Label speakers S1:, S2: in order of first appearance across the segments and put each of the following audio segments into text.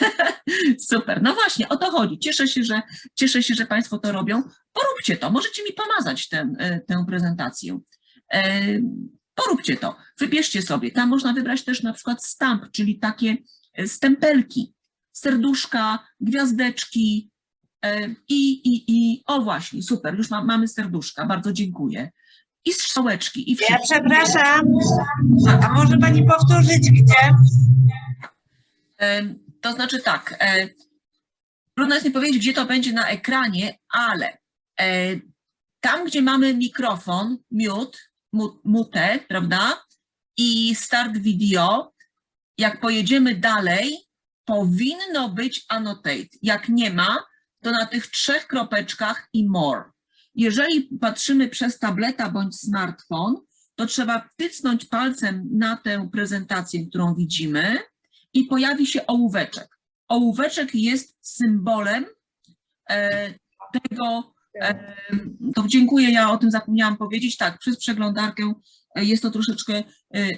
S1: Super. No właśnie, o to chodzi. Cieszę się, że, cieszę się, że Państwo to robią. Poróbcie to. Możecie mi pomazać ten, tę prezentację. E, Poróbcie to. Wybierzcie sobie. Tam można wybrać też na przykład stamp, czyli takie e, stempelki, serduszka, gwiazdeczki e, i, i, i o właśnie, super, już ma, mamy serduszka, bardzo dziękuję. I strzałeczki. I
S2: Ja przepraszam, a, a może pani powtórzyć gdzie?
S1: To znaczy tak, e, trudno jest mi powiedzieć, gdzie to będzie na ekranie, ale e, tam, gdzie mamy mikrofon, mute, mu- mute, prawda, i start video, jak pojedziemy dalej, powinno być annotate. Jak nie ma, to na tych trzech kropeczkach i more. Jeżeli patrzymy przez tableta bądź smartfon, to trzeba wtycnąć palcem na tę prezentację, którą widzimy, i pojawi się ołóweczek. Ołóweczek jest symbolem e, tego, e, to dziękuję, ja o tym zapomniałam powiedzieć, tak, przez przeglądarkę jest to troszeczkę e,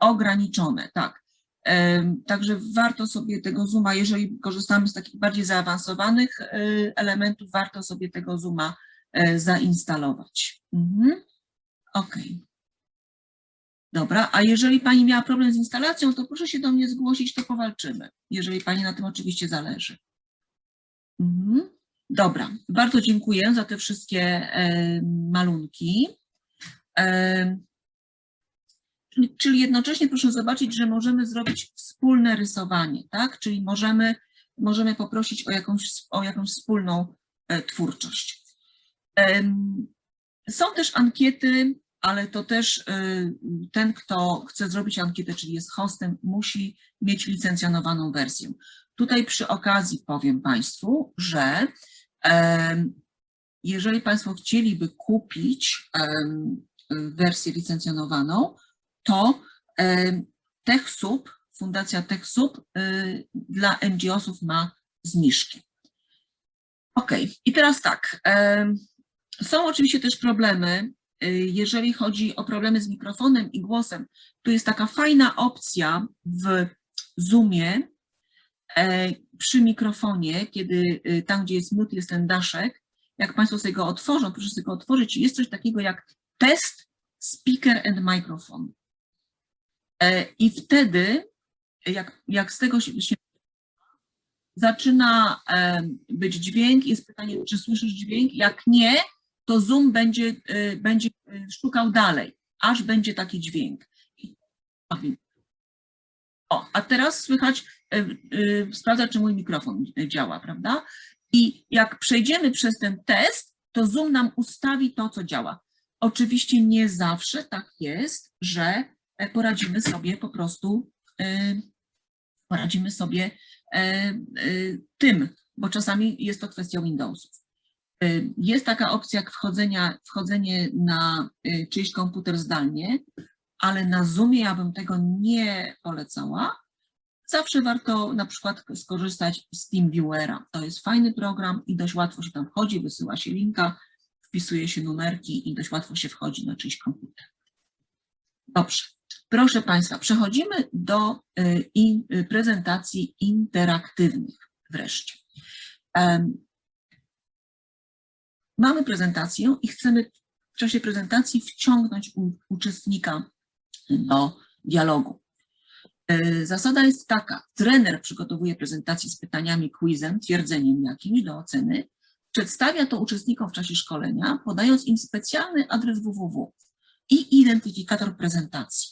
S1: ograniczone, tak. E, Także warto sobie tego zooma, jeżeli korzystamy z takich bardziej zaawansowanych e, elementów, warto sobie tego zooma zainstalować. Mhm. Okej. Dobra, a jeżeli Pani miała problem z instalacją, to proszę się do mnie zgłosić, to powalczymy, jeżeli Pani na tym oczywiście zależy. Mhm. Dobra, bardzo dziękuję za te wszystkie e, malunki. E, czyli, jednocześnie proszę zobaczyć, że możemy zrobić wspólne rysowanie, tak? Czyli możemy, możemy poprosić o jakąś, o jakąś wspólną e, twórczość. Są też ankiety, ale to też y, ten, kto chce zrobić ankietę, czyli jest hostem, musi mieć licencjonowaną wersję. Tutaj przy okazji powiem Państwu, że jeżeli Państwo chcieliby kupić wersję licencjonowaną, to em, TechSub, Fundacja TechSub y, dla NGO-sów ma zniżki. Ok, i teraz tak. Są oczywiście też problemy, jeżeli chodzi o problemy z mikrofonem i głosem. Tu jest taka fajna opcja w Zoomie e, przy mikrofonie, kiedy y, tam, gdzie jest mute, jest ten daszek. Jak Państwo sobie go otworzą, proszę sobie go otworzyć, jest coś takiego jak test speaker and microphone. E, I wtedy, jak, jak z tego się, się zaczyna e, być dźwięk, jest pytanie, czy słyszysz dźwięk? Jak nie, to Zoom będzie, e, będzie e, szukał dalej, aż będzie taki dźwięk. O, a teraz słychać, e, sprawdza, czy mój mikrofon działa, prawda? I jak przejdziemy przez ten test, to Zoom nam ustawi to, co działa. Oczywiście nie zawsze tak jest, że poradzimy sobie po prostu, poradzimy sobie tym, bo czasami jest to kwestia Windowsów. Y, Jest taka opcja jak wchodzenia, wchodzenie na y, czyjś komputer zdalnie, ale na Zoomie ja bym tego nie polecała. Zawsze warto na przykład skorzystać z TeamViewera. To jest fajny program i dość łatwo się tam wchodzi, wysyła się linka, wpisuje się numerki i dość łatwo się wchodzi na czyjś komputer. Dobrze. Proszę Państwa, przechodzimy do y, prezentacji interaktywnych wreszcie. Mamy prezentację i chcemy w czasie prezentacji wciągnąć u, uczestnika do dialogu. E, Zasada jest taka, trener przygotowuje prezentację z pytaniami, quizem, twierdzeniem jakimś do oceny, przedstawia to uczestnikom w czasie szkolenia, podając im specjalny adres www i identyfikator prezentacji.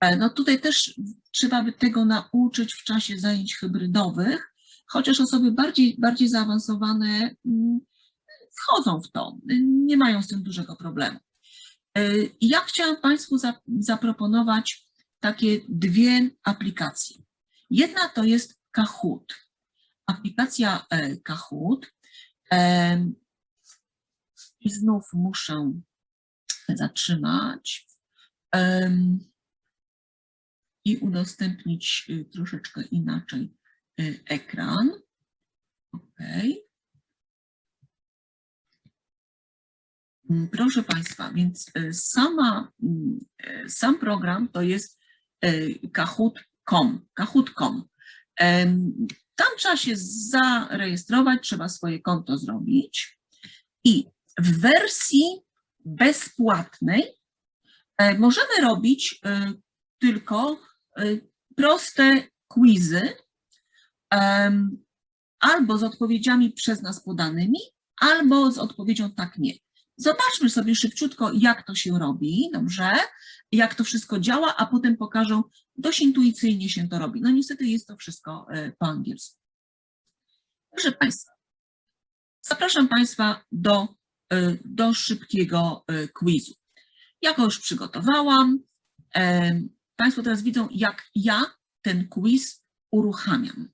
S1: E, No tutaj też trzeba by tego nauczyć w czasie zajęć hybrydowych, chociaż osoby bardziej, bardziej zaawansowane mm, wchodzą w to, nie mają z tym dużego problemu. Y, Ja chciałam Państwu za- zaproponować takie dwie aplikacje. Jedna to jest Kahoot. Aplikacja e, Kahoot. em, I znów muszę zatrzymać i udostępnić troszeczkę inaczej ekran. Okej. Mm, Proszę Państwa, więc e, sama, mm, e, sam program to jest e, Kahoot.com. Kahoot.com. Tam trzeba się zarejestrować, trzeba swoje konto zrobić i w wersji bezpłatnej możemy robić tylko proste quizy albo z odpowiedziami przez nas podanymi, albo z odpowiedzią tak, nie. Zobaczmy sobie szybciutko, jak to się robi, dobrze? Jak to wszystko działa, a potem pokażą, dość intuicyjnie się to robi. No niestety jest to wszystko e, po angielsku. Proszę Państwa, zapraszam Państwa do, e, do szybkiego e, quizu. Ja go już przygotowałam. Państwo teraz widzą, jak ja ten quiz uruchamiam.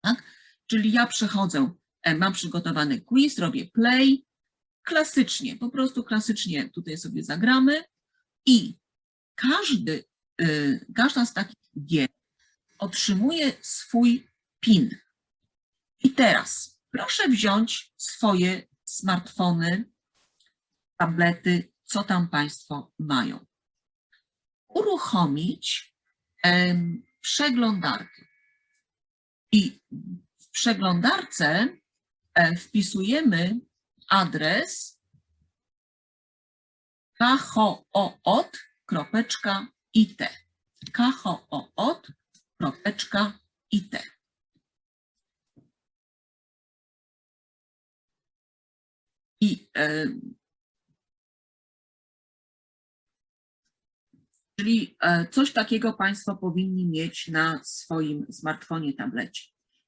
S1: Tak? Czyli ja przechodzę, mam przygotowany quiz, robię play, klasycznie, po prostu klasycznie tutaj sobie zagramy i każdy, y, każda z takich gier otrzymuje swój PIN. I teraz proszę wziąć swoje smartfony, tablety, co tam Państwo mają. Uruchomić em, przeglądarkę. I w przeglądarce wpisujemy adres khoot.it khoot.it I e, czyli e, coś takiego Państwo powinni mieć na swoim smartfonie, tablecie.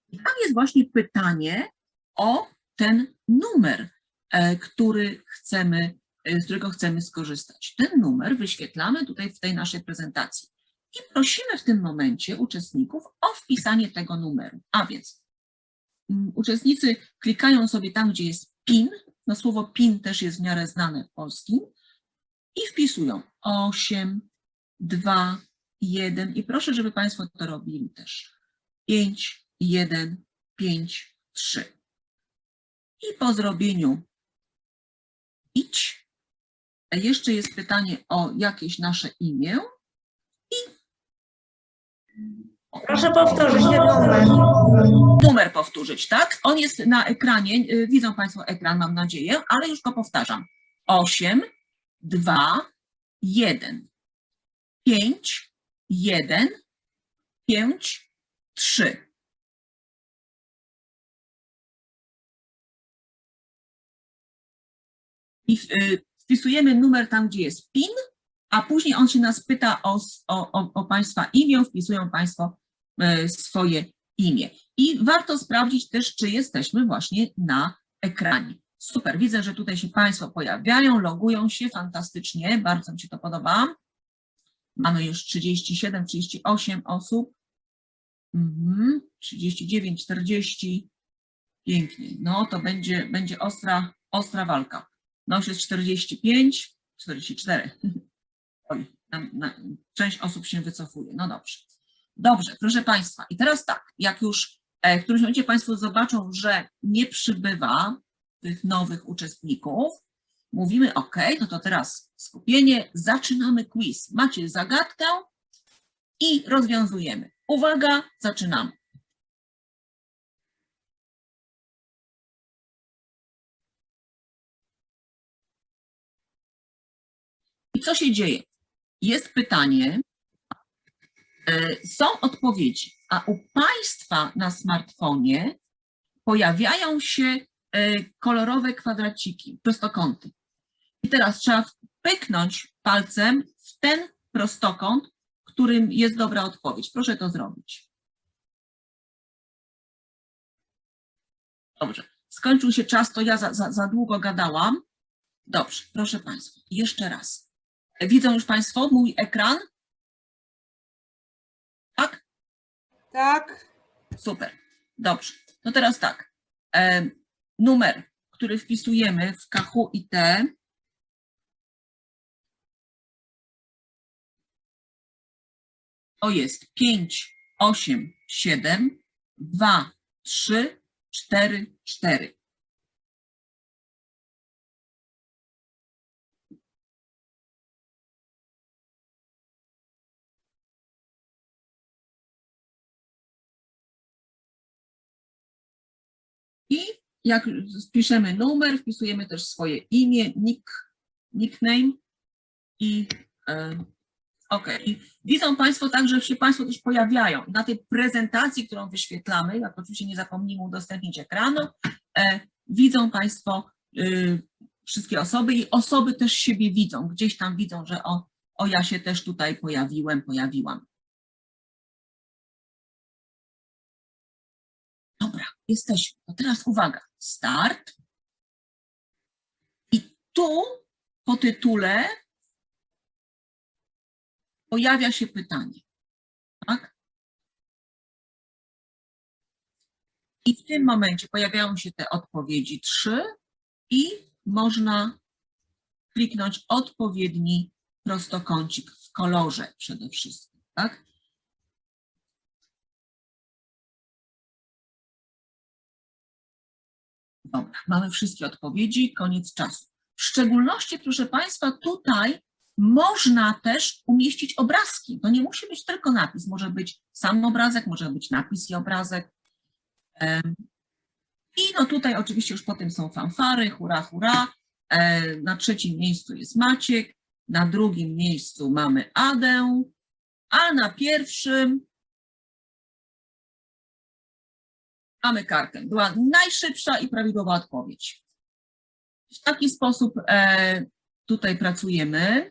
S1: I tam jest właśnie pytanie o ten numer, który chcemy, e, z którego chcemy skorzystać. Ten numer wyświetlamy tutaj w tej naszej prezentacji i prosimy w tym momencie uczestników o wpisanie tego numeru. A więc mm, uczestnicy klikają sobie tam, gdzie jest PIN, no słowo PIN też jest w miarę znane w polskim i wpisują 8, 2, 1 i proszę, żeby Państwo to robili też. 5, 1, 5, 3. I po zrobieniu idź. Jeszcze jest pytanie o jakieś nasze imię.
S2: Proszę powtórzyć ten numer.
S1: Numer powtórzyć, tak? On jest na ekranie. y, Widzą Państwo ekran, mam nadzieję, ale już go powtarzam. 8, 2, 1, 5, 1, 5, 3. I y, wpisujemy numer tam, gdzie jest PIN, a później on się nas pyta o, o, o Państwa imię, wpisują Państwo e, swoje imię. I warto sprawdzić też, czy jesteśmy właśnie na ekranie. Super, widzę, że tutaj się Państwo pojawiają, logują się, fantastycznie, bardzo mi się to podoba. Mamy już 37, 38 osób. Mhm, 39, 40. Pięknie. No to będzie, będzie ostra, ostra walka. No już jest 45, 44. Oj, na, na, część osób się wycofuje. No dobrze. Dobrze, proszę Państwa. I teraz tak, jak już e, w którymś momencie Państwo zobaczą, że nie przybywa tych nowych uczestników, mówimy OK, no to teraz skupienie, zaczynamy quiz. Macie zagadkę i rozwiązujemy. Uwaga, zaczynamy. Co się dzieje? Jest pytanie, e, są odpowiedzi, a u Państwa na smartfonie pojawiają się e, kolorowe kwadraciki, prostokąty. I teraz trzeba pyknąć palcem w ten prostokąt, którym jest dobra odpowiedź. Proszę to zrobić. Dobrze. Skończył się czas, to ja za, za, za długo gadałam. Dobrze, proszę Państwa, jeszcze raz. Widzą już Państwo mój ekran? Tak?
S2: Tak.
S1: Super. Dobrze. No teraz tak. Numer, który wpisujemy w KHU IT to jest 5, 8, 7, 2, 3, 4, 4. jak wpiszemy numer, wpisujemy też swoje imię, nick, nickname i e, OK. Widzą Państwo także, się Państwo też pojawiają na tej prezentacji, którą wyświetlamy, jak oczywiście nie zapomnijmy udostępnić ekranu, e, widzą Państwo y, wszystkie osoby i osoby też siebie widzą, gdzieś tam widzą, że o, o ja się też tutaj pojawiłem, pojawiłam. Jesteśmy. To teraz uwaga, start. I tu po tytule pojawia się pytanie. Tak? I w tym momencie pojawiają się te odpowiedzi trzy i można kliknąć odpowiedni prostokącik w kolorze przede wszystkim. Tak? Dobra, mamy wszystkie odpowiedzi, koniec czasu. W szczególności, proszę Państwa, tutaj można też umieścić obrazki. To nie musi być tylko napis, może być sam obrazek, może być napis i obrazek. I no tutaj oczywiście już potem są fanfary, hura, hura. E, Na trzecim miejscu jest Maciek, na drugim miejscu mamy Adę, a na pierwszym mamy kartę. Była najszybsza i prawidłowa odpowiedź. W taki sposób e, tutaj pracujemy.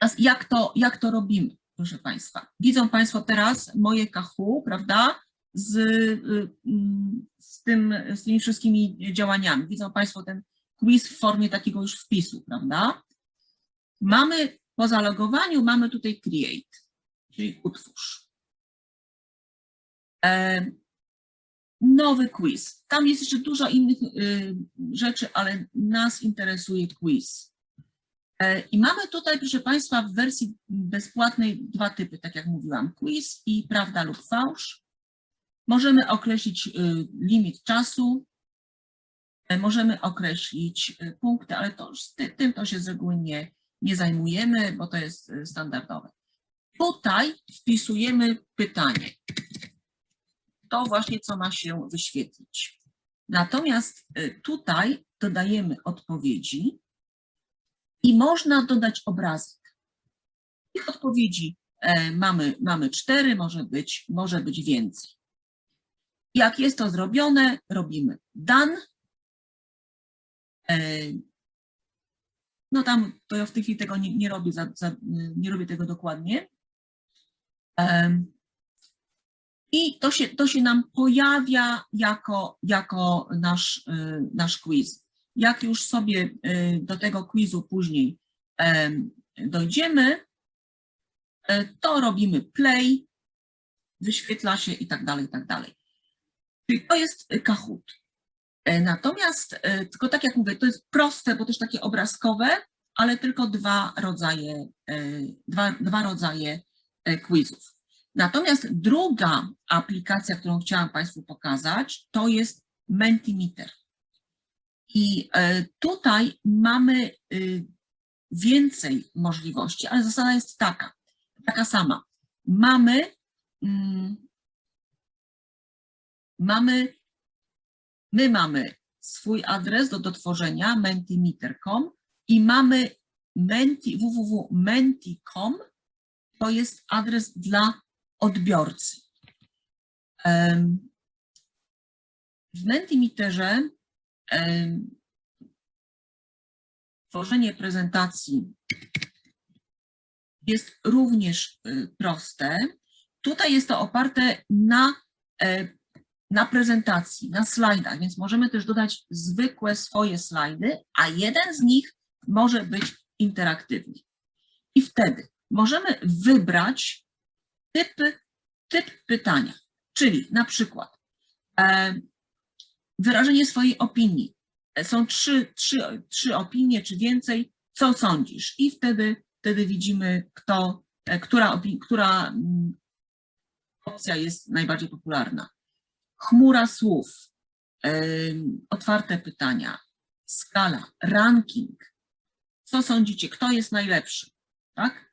S1: Teraz jak to, jak to robimy, proszę Państwa? Widzą Państwo teraz moje kachu, prawda? Z, y, mm, z, tym, z tymi wszystkimi działaniami. Widzą Państwo ten quiz w formie takiego już wpisu, prawda? Mamy po zalogowaniu, mamy tutaj create, czyli utwórz. E, nowy quiz. Tam jest jeszcze dużo innych y, rzeczy, ale nas interesuje quiz. E, I mamy tutaj, proszę Państwa, w wersji bezpłatnej dwa typy, tak jak mówiłam, quiz i prawda lub fałsz. Możemy określić y, limit czasu, e, możemy określić y, punkty, ale to tym to się z reguły nie, nie zajmujemy, bo to jest standardowe. Tutaj wpisujemy pytanie. To właśnie, co ma się wyświetlić. Natomiast y, tutaj dodajemy odpowiedzi i można dodać obrazek. Tych odpowiedzi e, mamy, mamy cztery, może być, może być więcej. Jak jest to zrobione, robimy done. E, No tam, to ja w tej chwili tego nie, nie robię, za, za, nie robię tego dokładnie. I to się, to się nam pojawia jako, jako nasz, y, nasz quiz. Jak już sobie y, do tego quizu później em, dojdziemy, y, to robimy play, wyświetla się i tak dalej, i tak dalej. Czyli to jest Kahoot. E, Natomiast, y, tylko tak jak mówię, to jest proste, bo też takie obrazkowe, ale tylko dwa rodzaje, dwa, dwa rodzaje quizów. Natomiast druga aplikacja, którą chciałam Państwu pokazać, to jest Mentimeter. I e, tutaj mamy y, więcej możliwości, ale zasada jest taka, taka sama. Mamy, mm, mamy, my mamy swój adres do dotworzenia mentimeter.com i mamy menti, www.menti.com, to jest adres dla odbiorcy. W Mentimeterze tworzenie prezentacji jest również y, proste. Tutaj jest to oparte na, e, na prezentacji, na slajdach, więc możemy też dodać zwykłe swoje slajdy, a jeden z nich może być interaktywny. I wtedy możemy wybrać typy, typ pytania, czyli na przykład e, wyrażenie swojej opinii. E, Są trzy, trzy, trzy opinie czy więcej, co sądzisz? I wtedy, wtedy widzimy, kto, e, która, która mm, opcja jest najbardziej popularna. Chmura słów, em, otwarte pytania, skala, ranking. Co sądzicie, kto jest najlepszy? Tak?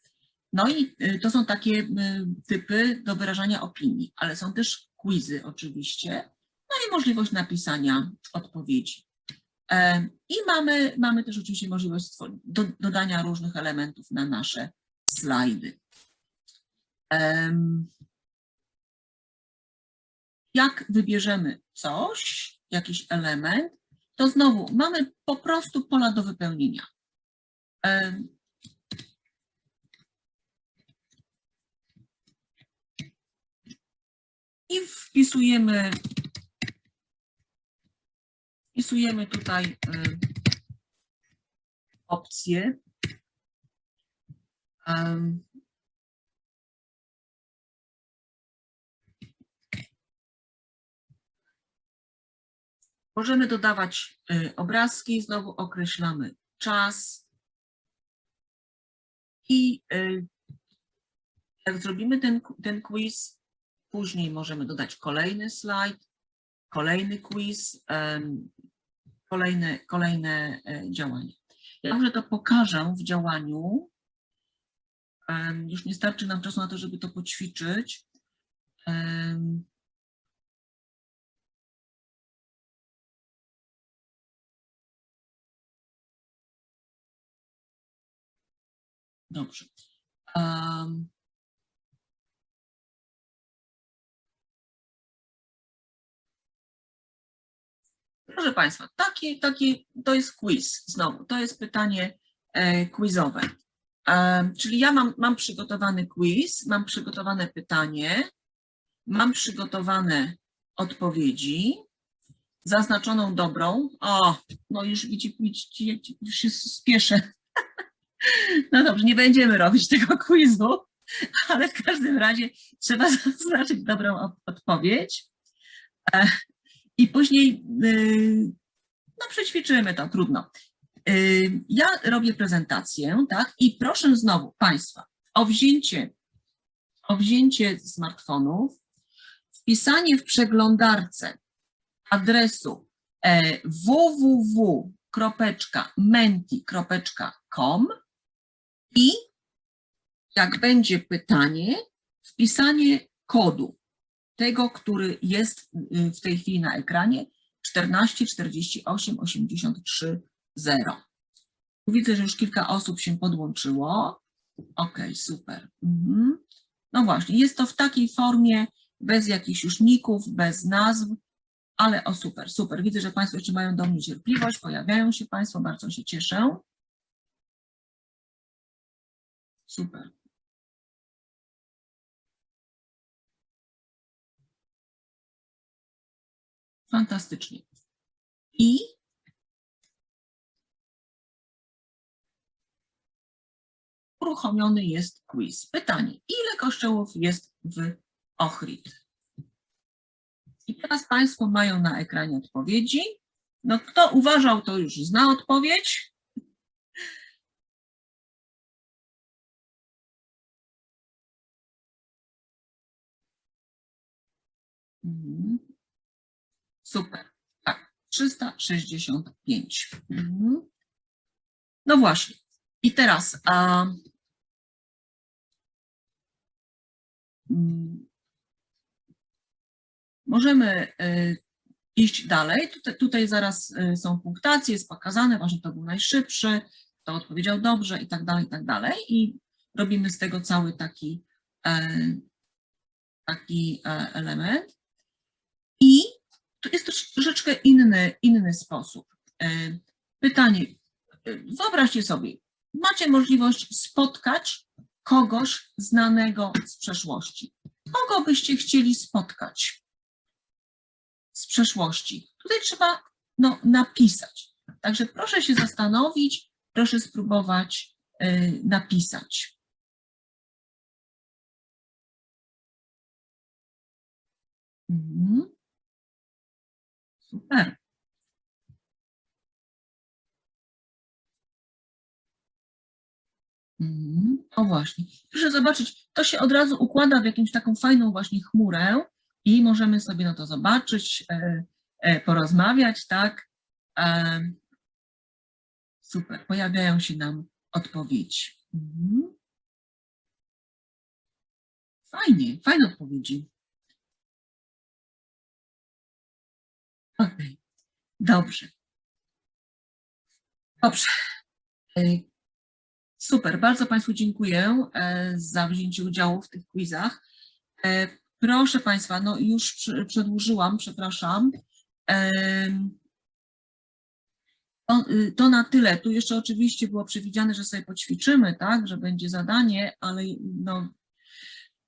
S1: No i y, to są takie y, typy do wyrażania opinii, ale są też quizy oczywiście. no i możliwość napisania odpowiedzi. E, I mamy, mamy też oczywiście możliwość dodania różnych elementów na nasze slajdy. Jak wybierzemy coś, jakiś element, to znowu mamy po prostu pola do wypełnienia. Em, I wpisujemy, wpisujemy tutaj y, opcję. Em, Możemy dodawać y, obrazki, znowu określamy czas. I y, jak zrobimy ten, ten quiz, później możemy dodać kolejny slajd, kolejny quiz, kolejne, kolejne e, działanie. Ja może to pokażę w działaniu. Już nie starczy nam czasu na to, żeby to poćwiczyć. Dobrze. Em, Proszę Państwa, taki, taki, to jest quiz znowu, to jest pytanie e, quizowe. Em, czyli ja mam, mam przygotowany quiz, mam przygotowane pytanie, mam przygotowane odpowiedzi, zaznaczoną dobrą. O, no już widzi, widzicie, już się spieszę. No dobrze, nie będziemy robić tego quizu, ale w każdym razie trzeba zaznaczyć dobrą od- odpowiedź. I później, y, no przećwiczymy to, trudno. Y, Ja robię prezentację, tak, i proszę znowu Państwa o wzięcie, o wzięcie smartfonów, wpisanie w przeglądarce adresu e, www.menti.com i jak będzie pytanie, wpisanie kodu, tego, który jest y, w tej chwili na ekranie, 14 48 83 0. Widzę, że już kilka osób się podłączyło. Ok, super. Mhm. No właśnie, jest to w takiej formie, bez jakichś już ników, bez nazw, ale o super, super. Widzę, że Państwo jeszcze mają do mnie cierpliwość, pojawiają się Państwo, bardzo się cieszę. Super. Fantastycznie. I uruchomiony jest quiz. Pytanie, ile kościołów jest w Ochrid? I teraz Państwo mają na ekranie odpowiedzi. No kto uważał, to już zna odpowiedź. Mhm. Super. Tak, 365. Mhm. No właśnie. I teraz a, mm, możemy y, iść dalej. Tutaj, tutaj zaraz y, są punktacje, jest pokazane, właśnie to był najszybszy, to odpowiedział dobrze i tak dalej, i tak dalej. I robimy z tego cały taki, e, taki e, element. I tu jest troszeczkę inny, inny sposób. E, Pytanie, e, wyobraźcie sobie, macie możliwość spotkać kogoś znanego z przeszłości. Kogo byście chcieli spotkać z przeszłości? Tutaj trzeba no, napisać. Także proszę się zastanowić, proszę spróbować e, napisać. Mhm. Super. Mhm. O właśnie. Proszę zobaczyć, to się od razu układa w jakąś taką fajną właśnie chmurę i możemy sobie na to zobaczyć, e, e, porozmawiać, tak? E, super, pojawiają się nam odpowiedzi. Mhm. Fajnie, fajne odpowiedzi. Okej, dobrze. Dobrze. E, Super, bardzo Państwu dziękuję e, za wzięcie udziału w tych quizach. E, Proszę Państwa, no już przedłużyłam, przepraszam. Em, To, y, to na tyle. Tu jeszcze oczywiście było przewidziane, że sobie poćwiczymy, tak, że będzie zadanie, ale no,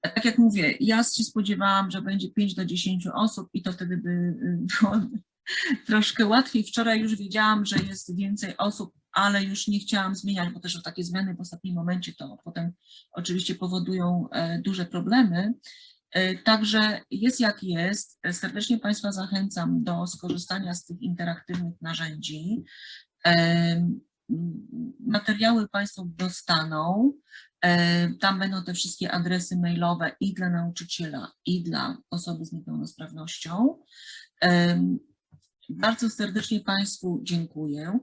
S1: tak jak mówię, ja się spodziewałam, że będzie 5 do 10 osób i to wtedy by było troszkę łatwiej. Wczoraj już wiedziałam, że jest więcej osób, ale już nie chciałam zmieniać, bo też takie zmiany w ostatnim momencie to potem oczywiście powodują e, duże problemy. E, Także jest jak jest. E, Serdecznie Państwa zachęcam do skorzystania z tych interaktywnych narzędzi. M, Materiały Państwo dostaną. E, Tam będą te wszystkie adresy mailowe i dla nauczyciela, i dla osoby z niepełnosprawnością. Em, Bardzo serdecznie Państwu dziękuję.